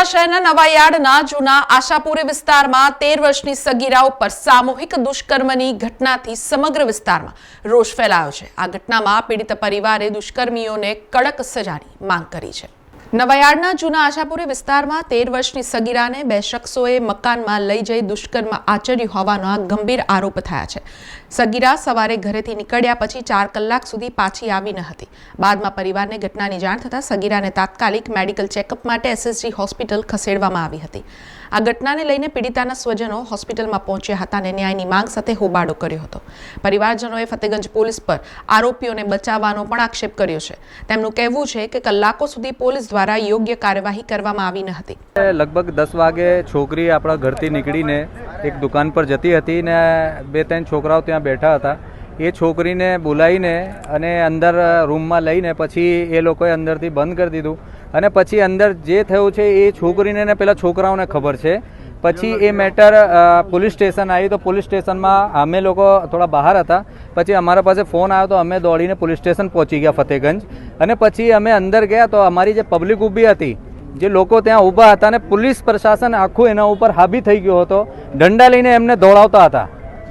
વડોદરા શહેરના નવાયાર્ડના જૂના આશાપુરી વિસ્તારમાં તેર વર્ષની સગીરા ઉપર સામૂહિક દુષ્કર્મની ઘટનાથી સમગ્ર વિસ્તારમાં રોષ ફેલાયો છે. આ ઘટનામાં પીડિત પરિવારે દુષ્કર્મીઓને કડક સજાની માંગ કરી છે. નવાયાર્ડના જૂના આશાપુરી વિસ્તારમાં તેર વર્ષની સગીરાને બે શખ્સોએ મકાનમાં લઈ જઈ દુષ્કર્મ આચર્યું હોવાના ગંભીર આરોપ થયા છે. સગીરા સવારે ઘરેથી નીકળ્યા પછી ચાર કલાક સુધી પાછી આવી ન હતી. બાદમાં પરિવારને ઘટનાની જાણ થતાં સગીરાને તાત્કાલિક મેડિકલ ચેકઅપ માટે એસએસજી હોસ્પિટલ ખસેડવામાં આવી હતી. આ ઘટનાને લઈને પીડિતાના સ્વજનો હોસ્પિટલમાં પહોંચ્યા હતા અને ન્યાયની માંગ સાથે હોબાળો કર્યો હતો. પરિવારજનોએ ફતેગંજ પોલીસ પર આરોપીઓને બચાવવાનો પણ આક્ષેપ કર્યો છે. તેમનું કહેવું છે કે કલાકો સુધી પોલીસ દ્વારા યોગ્ય કાર્યવાહી કરવામાં આવી ન હતી. લગભગ દસ વાગે છોકરી આપણા ઘરથી નીકળીને એક દુકાન પર જતી હતી ને બે ત્રણ છોકરાઓ ત્યાં બેઠા હતા. એ છોકરીને બોલાવીને અને અંદર રૂમમાં લઈને પછી એ લોકોએ અંદરથી બંધ કરી દીધું. અને પછી અંદર જે થયું છે એ છોકરીને ને પેલા છોકરાઓને ખબર છે. પછી એ મેટર પોલીસ સ્ટેશન આવી તો પોલીસ સ્ટેશનમાં અમે લોકો થોડા બહાર હતા. પછી અમારા પાસે ફોન આવ્યો તો અમે દોડીને પોલીસ સ્ટેશન પહોંચી ગયા ફતેગંજ. અને પછી અમે અંદર ગયા તો અમારી જે પબ્લિક ઊભી હતી, જે લોકો ત્યાં ઊભા હતા અને પોલીસ પ્રશાસન આખું એના ઉપર હાબી થઈ ગયો હતો. દંડા લઈને એમને દોડાવતા હતા.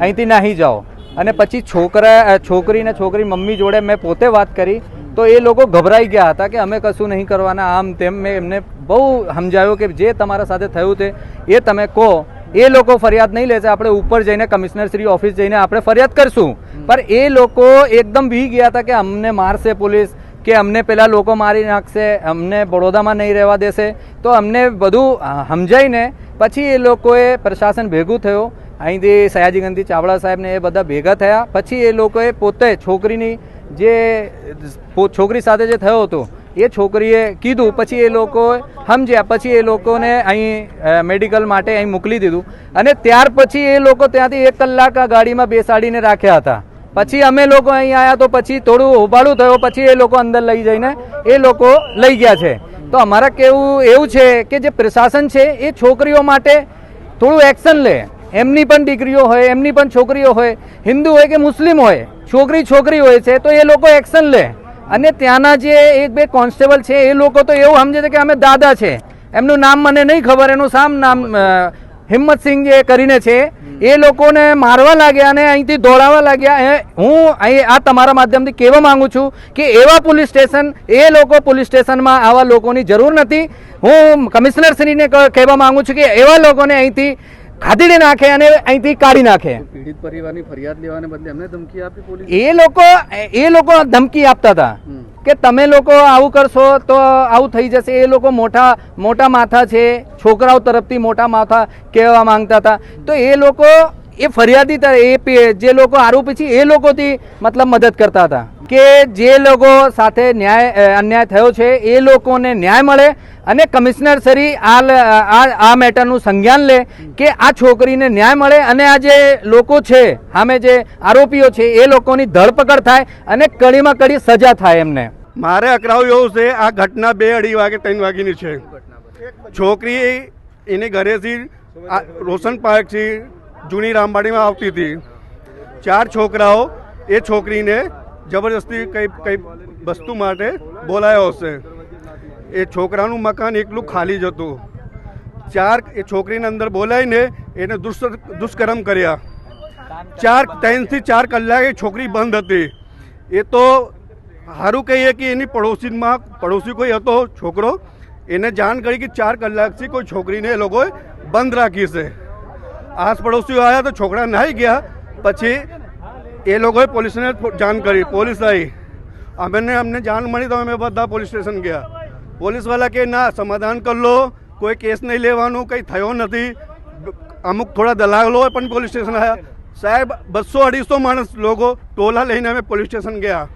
અહીંથી નાહી જાઓ. અને પછી છોકરા છોકરી ને છોકરી મમ્મી જોડે મેં પોતે વાત કરી, તો એ લોકો ગભરાઈ ગયા હતા કે અમે કશું નહીં કરવાના. આમ તેમ મેં એમને બહુ સમજાવ્યું કે જે તમારા સાથે થયું છે એ તમે કહો. એ લોકો ફરિયાદ નહીં લેશે, આપણે ઉપર જઈને કમિશનર શ્રી ઓફિસ જઈને આપણે ફરિયાદ કરશું. પણ એ લોકો એકદમ બી ગયા હતા કે અમને મારશે પોલીસ, કે અમને પેલા લોકો મારી નાખશે, અમને બડોદામાં નહીં રહેવા દેશે. તો અમને બધું સમજાઈને પછી એ લોકોએ પ્રશાસન ભેગું થયું. અહીંથી સયાજીગંજથી ચાવડા સાહેબને એ બધા ભેગા થયા. પછી એ લોકોએ પોતે છોકરીની જે છોકરી સાથે જે થયો હતો, એ છોકરીએ કીધું. પછી એ લોકો સમજ્યા. પછી એ લોકોને અહીં મેડિકલ માટે અહીં મોકલી દીધું. અને ત્યાર પછી એ લોકો ત્યાંથી એક કલાક આ ગાડીમાં બેસાડીને રાખ્યા હતા. પછી અમે લોકો અહીં આવ્યા તો પછી થોડું હોબાળું થયો. પછી એ લોકો અંદર લઈ જઈને એ લોકો લઈ ગયા છે. તો અમારા કેવું, એવું છે કે જે પ્રશાસન છે એ છોકરીઓ માટે થોડું એક્શન લે. એમની પણ દીકરીઓ હોય, એમની પણ છોકરીઓ હોય, હિન્દુ હોય કે મુસ્લિમ હોય, છોકરી છોકરી હોય છે, તો એ લોકો એક્શન લે. અને ત્યાંના જે એક બે કોન્સ્ટેબલ છે, એ લોકો તો એવું સમજે છે કે અમે દાદા છે. એમનું નામ મને નહીં ખબર, એનું સામ નામ હિંમતસિંહ જે કરીને છે. એ લોકોને મારવા લાગ્યા અને અહીંથી દોડાવવા લાગ્યા. હું અહીં આ તમારા માધ્યમથી કહેવા માંગુ છું કે એવા પોલીસ સ્ટેશન, એ લોકો પોલીસ સ્ટેશનમાં આવા લોકોની જરૂર નથી. હું કમિશનરશ્રીને કહેવા માંગુ છું કે એવા લોકોને અહીંથી ખાધીડી નાખે અને અહીંથી કાઢી નાખે. પીડિત પરિવારની ફરિયાદ લેવાને બદલે એમને ધમકી આપી પોલીસ? એ લોકો એ લોકો ધમકી આપતા હતા. કે તમે લોકો આવું કરશો તો આવું થઈ જશે. એ લોકો મોટા મોટા માથા છે. છોકરાઓ તરફથી મોટા માથા કહેવા માંગતા હતા. તો એ લોકો એ ફરિયાદી એ જે લોકો આરોપી છે એ લોકોથી મતલબ મદદ કરતા હતા. કે જે લોકો સાથે ન્યાય અન્યાય થયો છે, એ લોકોને ન્યાય મળે અને કમિશનર શ્રી આ આ મેટરનું સંજ્ઞાન લે કે આ છોકરીને ન્યાય મળે અને આ જે લોકો છે, સામે જે આરોપીઓ છે, એ લોકોની ધરપકડ થાય અને કડીમાં કડી સજા થાય એમને. મારે અકરાવું એવું છે, આ ઘટના બે અઢી વાગે, ત્રણ વાગીની છે. છોકરી એની ઘરેથી રોશન પાર્કથી જૂની રામબાડીમાં આવતી હતી. ચાર છોકરાઓ, એ છોકરીને જબરદસ્તી કઈ કઈ વસ્તુ માટે બોલાયો હશે. એ છોકરાનું મકાન એકલું ખાલી જ હતું. ચાર એ છોકરીને અંદર બોલાવીને એને દુષ્, દુષ્કર્મ કર્યા. ચાર, ત્રણથી ચાર કલાકે છોકરી બંધ હતી. એ તો સારું કહીએ કે એની પડોશીમાં, પડોશી કોઈ હતો, છોકરો, એને જાણ કરી કે ચાર કલાકથી કોઈ છોકરીને એ લોકોએ બંધ રાખી છે. આસ પડોશીઓ આવ્યા તો છોકરા નાહી ગયા. પછી એ લોકોએ પોલીસને જાણ કરી. પોલીસ આવી. અમને અમને જાણ મળી તો અમે બધા પોલીસ સ્ટેશન ગયા. પોલીસવાળા કે, ના, સમાધાન કરી લો. કોઈ કેસ નહીં લેવાનું, કંઈ થયો નથી. અમુક થોડા દલાલો પણ પોલીસ સ્ટેશન આવ્યા. સાહેબ, બસો અઢીસો માણસ લોકો ટોલા લઈને અમે પોલીસ સ્ટેશન ગયા.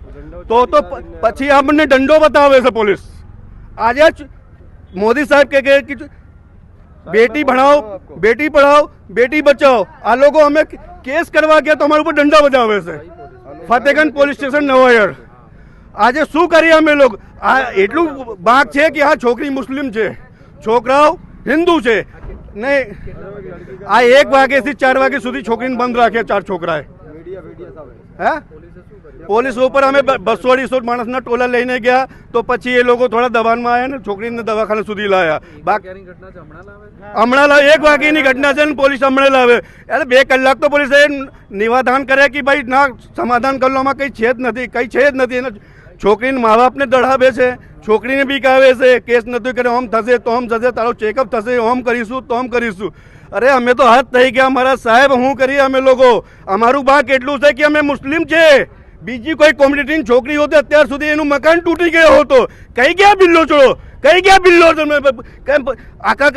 તો તો પછી આપણને દંડો બતાવે છે પોલીસ. આજે મોદી સાહેબ કે બેટી ભણાવો, બેટી પઢાઓ બેટી બચાવો. આ લોકો અમે કેસ કરવા ગયા તો અમારા ઉપર દંડા બજાવે છે. ફતેગંજ પોલીસ સ્ટેશન નવાયર આજે શું કરીએ અમે લોકો? આ એટલું બાક છે કે આ છોકરી મુસ્લિમ છે. છોકરાઓ હિન્દુ છે. નહીં. આ એક વાગ્યાથી ચાર વાગ્યા સુધી છોકરીને બંધ રાખ્યા ચાર છોકરાએ. હે? પોલીસ ઉપર અમે બસો અઢીસો માણસના ટોલા લઈને ગયા તો પછી એ લોકો થોડા દબાણમાં આવ્યા ને છોકરીને દવાખાને સુધી લાવ્યા બાકી હમણાં લાવે? એક વાગ્યાની ઘટના છે ને પોલીસ હમણાં લાવે. એટલે બે કલાક તો પોલીસે નિવાધાન કરે કે ભાઈ ના સમાધાન કરવામાં કંઈ છે જ નથી કંઈ છે જ નથી. એને છોકરીને મા બાપને દડાવે છે છોકરીને બીકાવે છે કેસ નથી કરે ઓમ થશે તો ઓમ થશે તારો ચેકઅપ થશે ઓમ કરીશું તો ઓમ કરીશું. અરે અમે તો હાથ થઈ ગયા અમારા સાહેબ હું કરીએ અમે લોકો? અમારું બા એટલું છે કે અમે મુસ્લિમ છે બીજી કોઈ કોમ્યુનિટીની છોકરી હોતી અત્યાર સુધી એનું મકાન તૂટી ગયો હતો. કઈ ગયા બિલ્લો છોડો? કઈ ગયા બિલ્લો કેમ આખા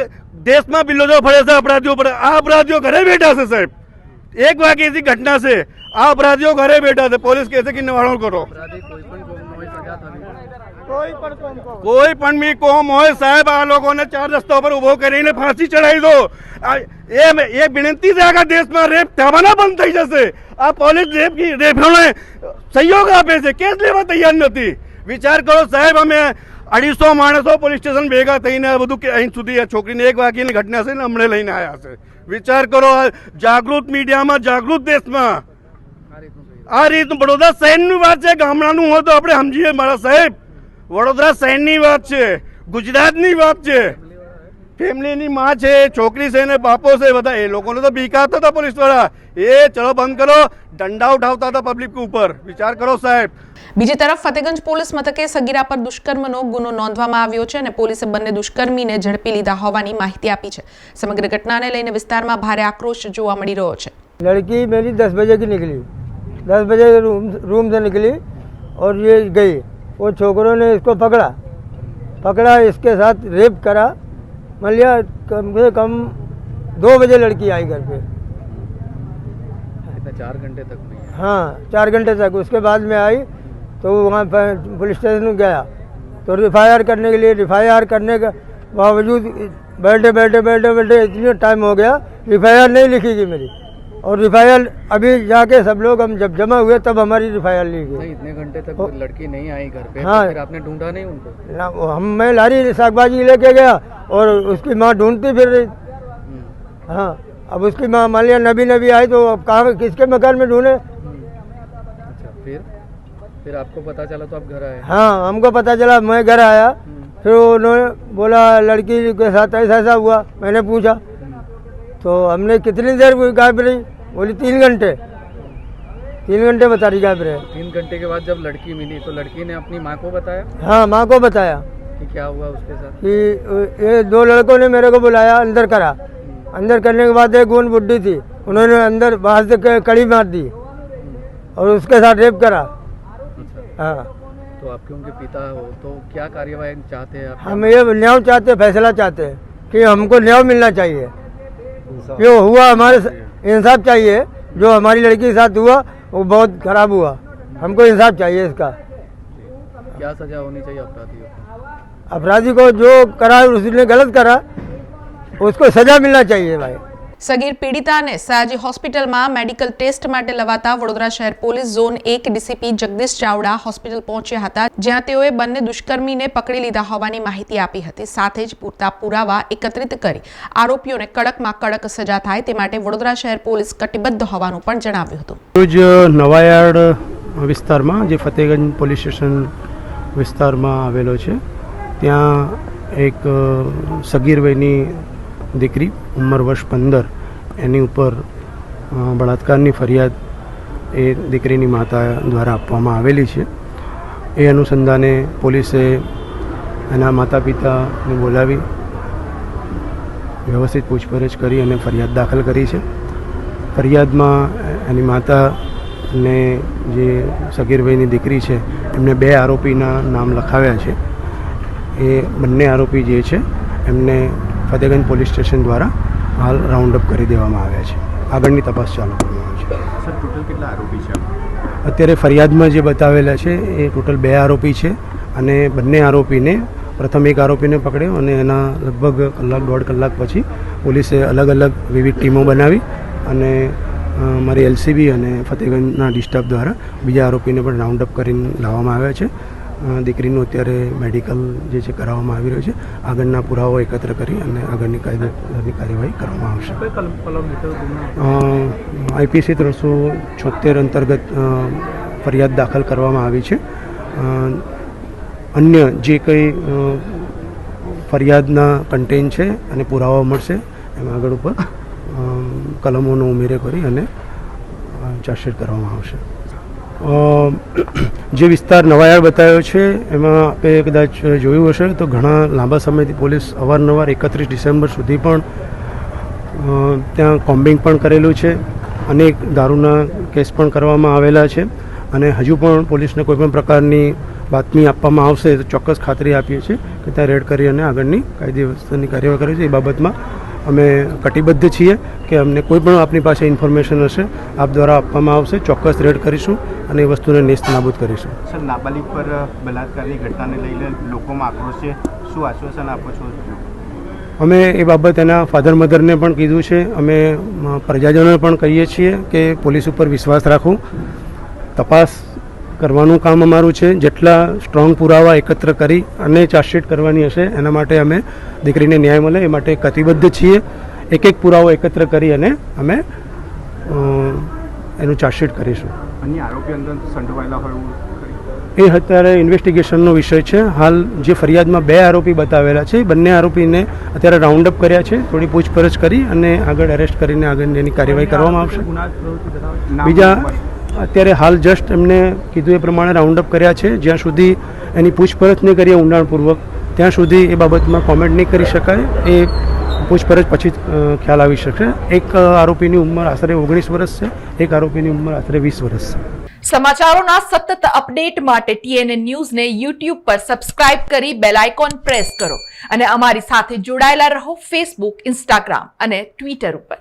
દેશમાં બિલ્લો ફરે છે અપરાધીઓ પર આ અપરાધીઓ ઘરે બેઠા છે, સાહેબ. એક વાગ્યાથી ઘટના છે. આ અપરાધીઓ ઘરે બેઠા છે. પોલીસ કહે છે કે નિવારણ કરો અપરાધી કોઈ પણ કોમનો હોય સજા થવી જોઈએ. કોઈ પણ મી કોમ હોય, સાહેબ, આ લોકોને ચાર રસ્તા ઉપર ઊભો કરીને ફાંસી ચડાવી દો. આ એ વિનંતી છે આખા દેશમાં, રેપ થવાના બંધ થઈ જશે. આ પોલીસ રેપ રેપોને સહયોગ આપે છે. કેસ લેવા તૈયાર નથી. વિચાર કરો સાહેબ, અમે અઢીસો માણસો પોલીસ સ્ટેશન ભેગા થઈને બધું અહીં સુધી આ છોકરીને એક વાગ્યાની ઘટના છે ને હમણે લઈને આવ્યા છે. વિચાર કરો જાગૃત મીડિયામાં, જાગૃત દેશમાં. આ રીતનું બડોદા શહેરની વાત છે, ગામડાનું હોય તો આપણે સમજીએ મારા સાહેબ. વડોદરા શહેરની વાત છે ગુજરાતની વાત છે. ફેમિલીની માં છે છોકરી છે ને બાપો છે બધા એ લોકોને તો બીકાતા હતા પોલીસવાળા એ ચલો બંધ કરો દંડા ઉઠાવતા હતા પબ્લિક ઉપર. વિચાર કરો સાહેબ. બીજી તરફ ફતેગંજ પોલીસ મથકે સગીરા પર દુષ્કર્મનો ગુનો નોંધવામાં આવ્યો છે અને પોલીસે બંને દુષ્કર્મીને ઝડપી લીધા હોવાની માહિતી આપી છે. સમગ્ર ઘટનાને લઈને વિસ્તારમાં ભારે આક્રોશ જોવા મળી રહ્યો છે. લડકી મેરી દસ બજે કી નીકળી. દસ બજે રૂમ રૂમ સે નીકળી ઓર યે ગઈ. वो छोकरों ने इसको पकड़ा पकड़ा इसके साथ रेप करा मान लिया कम से कम दो बजे लड़की आई घर पे कितने चार घंटे तक नहीं है हाँ चार घंटे तक उसके बाद में आई तो वहाँ पर पुलिस स्टेशन में गया तो एफ करने के लिए एफ करने के बावजूद बैठे बैठे बैठे बैठे इतनी टाइम हो गया एफ नहीं लिखी गई मेरी और एफ़ अभी जाके सब लोग हम जब जमा हुए तब हमारी एफ़ ली गई। इतने घंटे तक लड़की नहीं आई घर पे हाँ। फिर आपने ढूंढा नहीं उनको? ना वो हम मैं लारी सागबाजी लेके गया और उसकी माँ ढूंढती फिर रही। हम्म, हाँ अब उसकी माँ मान लिया नबी नबी आई तो अब कहाँ किसके मकान में ढूंढे? हम्म। अच्छा फिर? फिर आपको पता चला तो आप घर आए? हाँ हमको पता चला मैं घर आया। हम्म, फिर उन्होंने बोला लड़की के साथ ऐसा ऐसा हुआ मैंने पूछा। तो हमने कितनी देर गायब रही? बोली तीन घंटे। तीन घंटे बता रही गायब रहे। तीन घंटे के बाद जब लड़की मिली तो लड़की ने अपनी माँ को बताया? हाँ माँ को बताया। कि क्या हुआ उसके साथ? कि ये दो लड़कों ने मेरे को बुलाया अंदर करा। अंदर करने के बाद एक गुण बुड्ढी थी। उन्होंने अंदर बाहर से कड़ी मार दी और उसके साथ रेप करा। अच्छा। हाँ। तो आपके उनके पिता हो तो क्या कार्यवाही चाहते हैं हम ये न्याय चाहते फैसला चाहते हैं कि हमको न्याय मिलना चाहिए। जो हुआ हमारे स- इंसाफ चाहिए जो हमारी लड़की के साथ हुआ वो बहुत खराब हुआ हमको इंसाफ चाहिए इसका क्या सजा होनी चाहिए अपराधियों को अपराधी को जो करा उसने गलत करा उसको सजा मिलना चाहिए भाई સગીર પીડિતાને સયાજી હોસ્પિટલમાં મેડિકલ ટેસ્ટ માટે લવાતા વડોદરા શહેર પોલીસ ઝોન એક ડીસીપી જગદીશ ચાવડા હોસ્પિટલ પહોંચ્યા હતા, જ્યાં તેઓએ બંને દુષ્કર્મીને પકડી લીધા હોવાની માહિતી આપી હતી. સાથે જ પૂરતા પુરાવા એકત્રિત કરી આરોપીઓને કડકમાં કડક સજા થાય તે માટે વડોદરા શહેર પોલીસ કટિબદ્ધ હોવાનું પણ જણાવ્યું હતું. રોજ નવાયાર્ડ વિસ્તારમાં, જે ફતેગંજ પોલીસ સ્ટેશન વિસ્તારમાં આવેલો છે, ત્યાં એક સગીર વયની દીકરી ઉંમર વર્ષ પંદર. એની ઉપર બળાત્કારની ફરિયાદ એ દીકરીની માતા દ્વારા આપવામાં આવેલી છે. એ અનુસંધાને પોલીસે એના માતા પિતાને બોલાવી, વ્યવસ્થિત પૂછપરછ કરી અને ફરિયાદ દાખલ કરી છે. ફરિયાદમાં એની માતાને જે સગીરભાઈની દીકરી છે, એમને બે આરોપીના નામ લખાવ્યા છે. એ બંને આરોપી જે છે, એમને ફતેગંજ પોલીસ સ્ટેશન દ્વારા હાલ રાઉન્ડ અપ કરી દેવામાં આવ્યા છે. આગળની તપાસ ચાલુ કરવામાં આવી છે. સર ટોટલ કેટલા આરોપી છે? અત્યારે ફરિયાદમાં જે બતાવેલા છે એ ટોટલ બે આરોપી છે અને બંને આરોપીને પ્રથમ એક આરોપીને પકડ્યો અને એના લગભગ કલાક દોઢ કલાક પછી પોલીસે અલગ અલગ વિવિધ ટીમો બનાવી અને મારી એલસીબી અને ફતેગંજના ડિસ્ટર્બ દ્વારા બીજા આરોપીને પણ રાઉન્ડ અપ કરીને લાવવામાં આવ્યા છે. દીકરીનું અત્યારે મેડિકલ જે છે કરાવવામાં આવી રહ્યું છે. આગળના પુરાવો એકત્ર કરી અને આગળની કાયદેસરની કાર્યવાહી કરવામાં આવશે. આઈપીસી ત્રણસો છોતેર અંતર્ગત ફરિયાદ દાખલ કરવામાં આવી છે. અન્ય જે કંઈ ફરિયાદના કન્ટેન છે અને પુરાવા મળશે એમાં આગળ ઉપર કલમોનો ઉમેરે કરી અને ચાર્જશીટ કરવામાં આવશે. જે વિસ્તાર નવાયાર બતાવ્યો છે, એમાં આપે કદાચ જોયું હશે તો ઘણા લાંબા સમયથી પોલીસ અવારનવાર એકત્રીસ ડિસેમ્બર સુધી પણ ત્યાં કોમ્બિંગ પણ કરેલું છે. અનેક દારૂના કેસ પણ કરવામાં આવેલા છે અને હજુ પણ પોલીસને કોઈપણ પ્રકારની બાતમી આપવામાં આવશે તો ચોક્કસ ખાતરી આપીએ છીએ કે ત્યાં રેડ કરી અને આગળની કાયદે વ્યવસ્થાની કાર્યવાહી કરે છે. એ બાબતમાં અમે કટિબદ્ધ છીએ કે અમને કોઈ પણ આપની પાસે ઇન્ફોર્મેશન હશે આપ દ્વારા આપવામાં આવશે ચોક્કસ રેડ કરીશું અને એ વસ્તુને નેસ્ત નાબૂદ કરીશું. સર નાબાલિગ પર બલાત્કારની ઘટનાને લઈને લોકોમાં આક્રોશ છે. શું આશ્વાસન આપો છો? અમે એ બાબત એના ફાધર મધરને પણ કીધું છે. અમે પ્રજાજનોને પણ કહીએ છીએ કે પોલીસ ઉપર વિશ્વાસ રાખો. તપાસ કરવાનું કામ અમારું છે. જેટલા સ્ટ્રોંગ પુરાવા એકત્ર કરી અને ચાર્જશીટ કરવાની હશે એના માટે અમે દીકરીને ન્યાય મળે એ માટે કતિબદ્ધ છીએ. એક એક પુરાવો એકત્ર કરી અને અમે એનું ચાર્જશીટ કરીશું. અન્ય આરોપી અંદર સંડોવાયેલા હોય એ અત્યારે ઇન્વેસ્ટિગેશનનો વિષય છે. હાલ જે ફરિયાદમાં બે આરોપી બતાવેલા છે. બંને આરોપીને અત્યારે રાઉન્ડ અપ કર્યા છે. થોડી પૂછપરછ કરી અને આગળ એરેસ્ટ કરીને આગળ એની કાર્યવાહી કરવામાં આવશે. બીજા. અત્યારે હાલ જસ્ટ એમને કીધું એ પ્રમાણે રાઉન્ડ અપ કર્યા છે. જ્યાં સુધી એની પૂછપરછ નહીં કરીએ ઊંડાણપૂર્વક, ત્યાં સુધી એ બાબતમાં કોમેન્ટ નહીં કરી શકાય. એ પૂછપરછ પછી ખ્યાલ આવી શકશે એક આરોપીની ઉંમર આશરે ઓગણીસ વર્ષ છે. એક આરોપીની ઉંમર આશરે વીસ વર્ષ છે. સમાચારોના સતત અપડેટ માટે ટીએનએ ન્યૂઝને યુટ્યુબ પર સબસ્ક્રાઇબ કરી બેલ આઇકોન પ્રેસ કરો. અને અમારી સાથે જોડાયેલા રહો ફેસબુક ઇન્સ્ટાગ્રામ અને ટ્વિટર ઉપર.